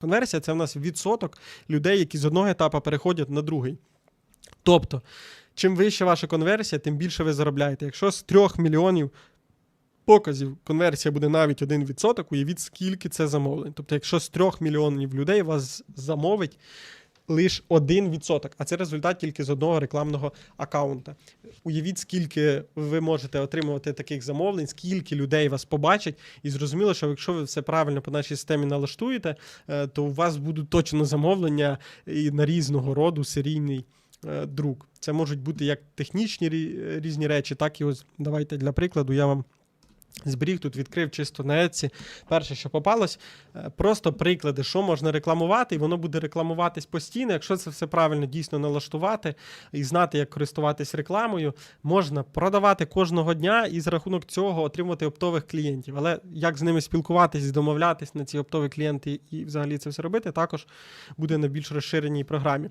Конверсія це в нас відсоток людей, які з одного етапу переходять на другий. Тобто, чим вища ваша конверсія, тим більше ви заробляєте. Якщо з 3 мільйонів показів конверсія буде навіть 1%, уявіть, скільки це замовлень. Тобто, якщо з 3 мільйонів людей вас замовить лише 1%, а це результат тільки з одного рекламного аккаунта. Уявіть, скільки ви можете отримувати таких замовлень, скільки людей вас побачать, і зрозуміло, що якщо ви все правильно по нашій системі налаштуєте, е, то у вас будуть точно замовлення і на різного роду серійний е, друк. Це можуть бути як технічні різні речі, так і ось давайте для прикладу я вам. Зберіг тут відкрив чисто на Etsy. Перше, що попалось, е, просто приклади, що можна рекламувати, і воно буде рекламуватись постійно. Якщо це все правильно дійсно налаштувати і знати, як користуватись рекламою, можна продавати кожного дня і за рахунок цього отримувати оптових клієнтів. Але як з ними спілкуватись, домовлятись на ці оптові клієнти і взагалі це все робити, також буде на більш розширеній програмі.